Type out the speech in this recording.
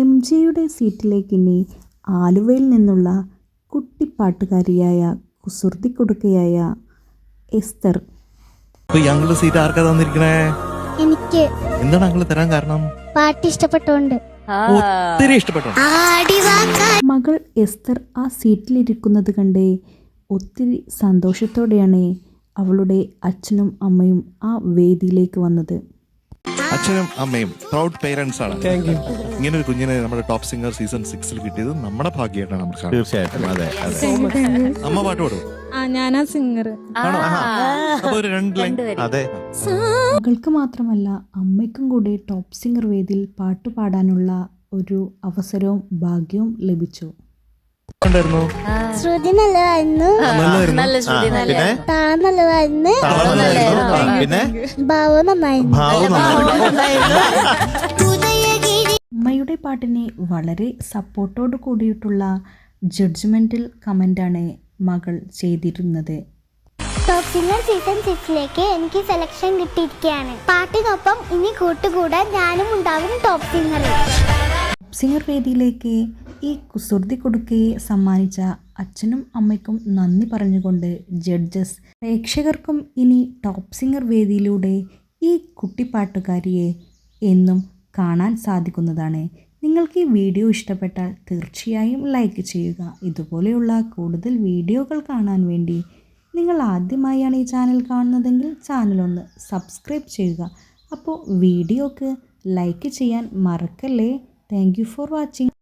M ജിയുടെ സീറ്റിലേക്ക് ഇനി ആലുവയിൽ നിന്നുള്ള കുട്ടിപ്പാട്ടുകാരിയായ കുസൃതി കൊടുക്കയായ എസ്തർ ഞങ്ങളുടെ സീറ്റ് ആർക്കാ തന്നിരിക്കണേ? എനിക്ക് എന്താണ് അങ്ങൾ തരാൻ കാരണം? പാട്ട് ഇഷ്ടപ്പെട്ടോണ്ട്. ഒത്തിരി ഇഷ്ടപ്പെട്ടു മകൾ എസ്തർ ആ സീറ്റിലിരിക്കുന്നത് കണ്ടേ ഒത്തിരി സന്തോഷത്തോടെയാണ് അവളുടെ അച്ഛനും അമ്മയും ആ വേദിയിലേക്ക് വന്നത്. അച്ഛനും അമ്മയും പ്രൗഡ് പേരൻസ് ആണ്. ഇങ്ങനെ ഒരു കുഞ്ഞിനെ നമ്മുടെ ടോപ്പ് സിംഗർ സീസൺ സിക്സിൽ കിട്ടിയത് നമ്മുടെ ഭാഗ്യമായിട്ടാണ് നമ്മൾ കാണുന്നത് തീർച്ചയായിട്ടും അതെ അമ്മ പാട്ട് പാടും ആ ഞാനാ സിംഗർ മകൾക്ക് മാത്രമല്ല അമ്മയ്ക്കും കൂടി ടോപ്പ് സിംഗർ വേദിയിൽ പാട്ട് പാടാനുള്ള ഒരു അവസരവും ഭാഗ്യവും ലഭിച്ചു. ഉണ്ടായിരുന്നു ശ്രുതി നല്ലതായിരുന്നു. നല്ല ശ്രുതി നല്ല പിന്നെ താളം നല്ലതായിരുന്നു. താളം നല്ലതായിരുന്നു. ആ, പിന്നെ? ഭാവം നന്നായിരുന്നു. ഭാവം അമ്മയുടെ പാട്ടിനെ വളരെ സപ്പോർട്ടോട് കൂടിയിട്ടുള്ള ജഡ്ജ്മെന്റൽ കമന്റാണ് മകൾ ചെയ്തിരുന്നത്. ടോപ് സിംഗർ സീസൺ സിക്സിലേക്ക് എനിക്ക് സെലക്ഷൻ കിട്ടിയിരിക്കുകയാണ്. പാട്ടിനൊപ്പം ഇനി കൂട്ടുകൂടാൻ ഞാനും ഉണ്ടാവും ടോപ് സിംഗർ ടോപ് സിംഗർ വേദിയിലേക്ക് ഈ കുസൃതി കൊടുക്കയെ സമ്മാനിച്ച അച്ഛനും അമ്മയ്ക്കും നന്ദി പറഞ്ഞുകൊണ്ട് ജഡ്ജസ് പ്രേക്ഷകർക്കും ഇനി ടോപ്പ് സിംഗർ വേദിയിലൂടെ ഈ കുട്ടിപ്പാട്ടുകാരിയെ എന്നും കാണാൻ സാധിക്കുന്നതാണ്. നിങ്ങൾക്ക് ഈ വീഡിയോ ഇഷ്ടപ്പെട്ടാൽ തീർച്ചയായും ലൈക്ക് ചെയ്യുക. ഇതുപോലെയുള്ള കൂടുതൽ വീഡിയോകൾ കാണാൻ വേണ്ടി നിങ്ങൾ ആദ്യമായാണ് ഈ ചാനൽ കാണുന്നതെങ്കിൽ ചാനലൊന്ന് സബ്സ്ക്രൈബ് ചെയ്യുക. അപ്പോൾ വീഡിയോക്ക് ലൈക്ക് ചെയ്യാൻ മറക്കല്ലേ? Thank for watching